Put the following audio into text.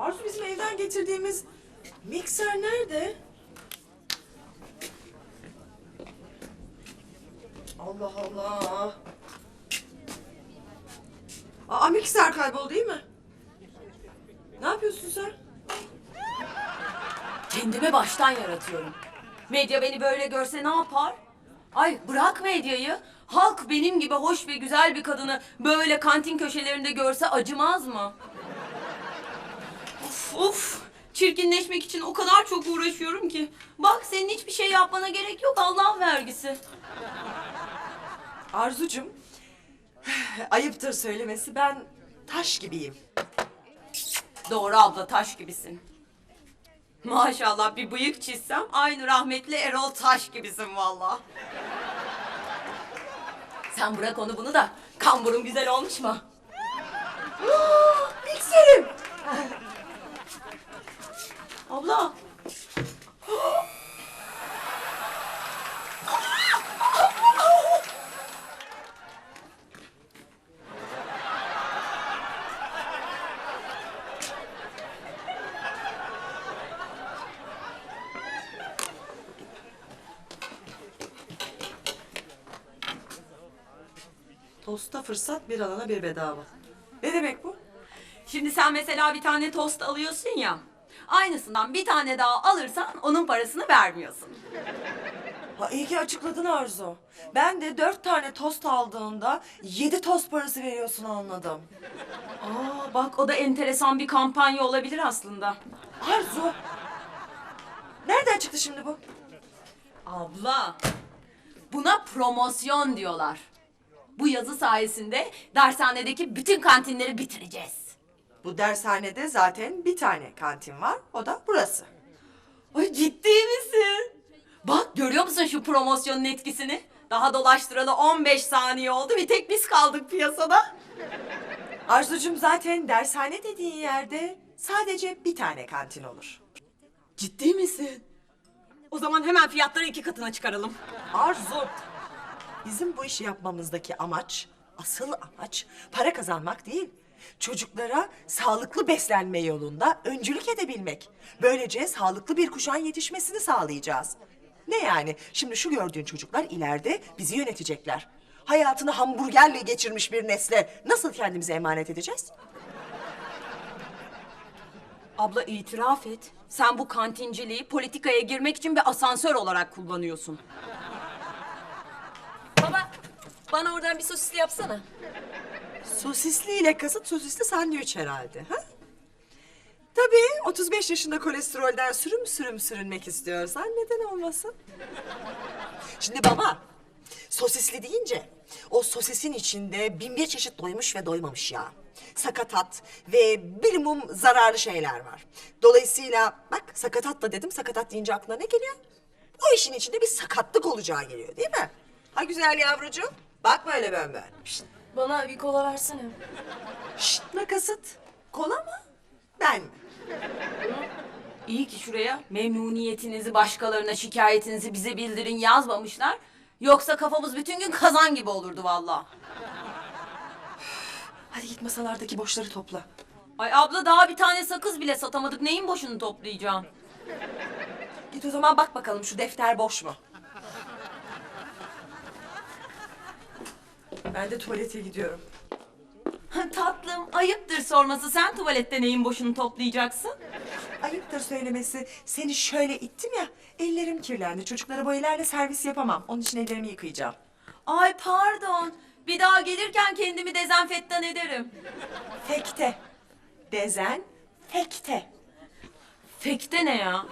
Almanya'dan getirdiğimiz mikser nerede? Allah Allah. Aa mikser kayboldu değil mi? Ne yapıyorsun sen? Kendimi baştan yaratıyorum. Medya beni böyle görse ne yapar? Ay bırak medyayı. Halk benim gibi hoş ve güzel bir kadını böyle kantin köşelerinde görse acımaz mı? Of of. Çirkinleşmek için o kadar çok uğraşıyorum ki. Bak senin hiçbir şey yapmana gerek yok Allah vergisi. Arzucum, ayıptır söylemesi ben taş gibiyim. Doğru abla taş gibisin. Maşallah bir bıyık çizsem aynı rahmetli Erol Taş gibisin valla. Sen bırak onu bunu da kamburun güzel olmuş mu? Mikserim. Abla. Tosta fırsat bir alana bir bedava. Ne demek bu? Şimdi sen mesela bir tane tost alıyorsun ya. Aynısından bir tane daha alırsan onun parasını vermiyorsun. Ha iyi ki açıkladın Arzu. Ben de dört tane tost aldığında yedi tost parası veriyorsun anladım. Aa bak o da enteresan bir kampanya olabilir aslında. Arzu. Nereden çıktı şimdi bu? Abla, buna promosyon diyorlar. Bu yazı sayesinde dershanedeki bütün kantinleri bitireceğiz. Bu dershanede zaten bir tane kantin var. O da burası. Ay ciddi misin? Bak görüyor musun şu promosyonun etkisini? Daha dolaştıralı 15 saniye oldu. Bir tek biz kaldık piyasada. Arzucum zaten dershane dediğin yerde sadece bir tane kantin olur. Ciddi misin? O zaman hemen fiyatları iki katına çıkaralım. Arzu. Bizim bu işi yapmamızdaki amaç, asıl amaç para kazanmak değil. Çocuklara sağlıklı beslenme yolunda öncülük edebilmek. Böylece sağlıklı bir kuşağın yetişmesini sağlayacağız. Ne yani? Şimdi şu gördüğün çocuklar ileride bizi yönetecekler. Hayatını hamburgerle geçirmiş bir nesle nasıl kendimize emanet edeceğiz? Abla itiraf et. Sen bu kantinciliği politikaya girmek için bir asansör olarak kullanıyorsun. Baba, bana oradan bir sosisli yapsana. Sosisli ile kasıt sosisli sandviç herhalde. Ha? Tabii 35 yaşında kolesterolden sürüm sürüm sürünmek istiyorsan neden olmasın? Şimdi baba sosisli deyince o sosisin içinde bin bir çeşit doymuş ve doymamış yağ. Sakatat ve bilimum zararlı şeyler var. Dolayısıyla bak sakatat da dedim sakatat deyince aklına ne geliyor? O işin içinde bir sakatlık olacağı geliyor değil mi? Ha güzel yavrucuğum. Bakma öyle bön bön. Şşt, Bana bir kola versene. Şşt ne kasıt? Kola mı? Ben mi? İyi ki şuraya memnuniyetinizi başkalarına şikayetinizi bize bildirin yazmamışlar. Yoksa kafamız bütün gün kazan gibi olurdu vallahi. Hadi git masalardaki boşları topla. Ay abla daha bir tane sakız bile satamadık. Neyin boşunu toplayacağım? Git o zaman bak bakalım şu defter boş mu? Ben de tuvalete gidiyorum. Tatlım ayıptır sorması. Sen tuvalette neyin boşunu toplayacaksın? Ayıptır söylemesi. Seni şöyle ittim ya. Ellerim kirlendi. Çocuklara bu ellerle servis yapamam. Onun için ellerimi yıkayacağım. Ay pardon. Bir daha gelirken kendimi dezenfektan ederim. Fekte. Dezen. Fekte. Fekte ne ya?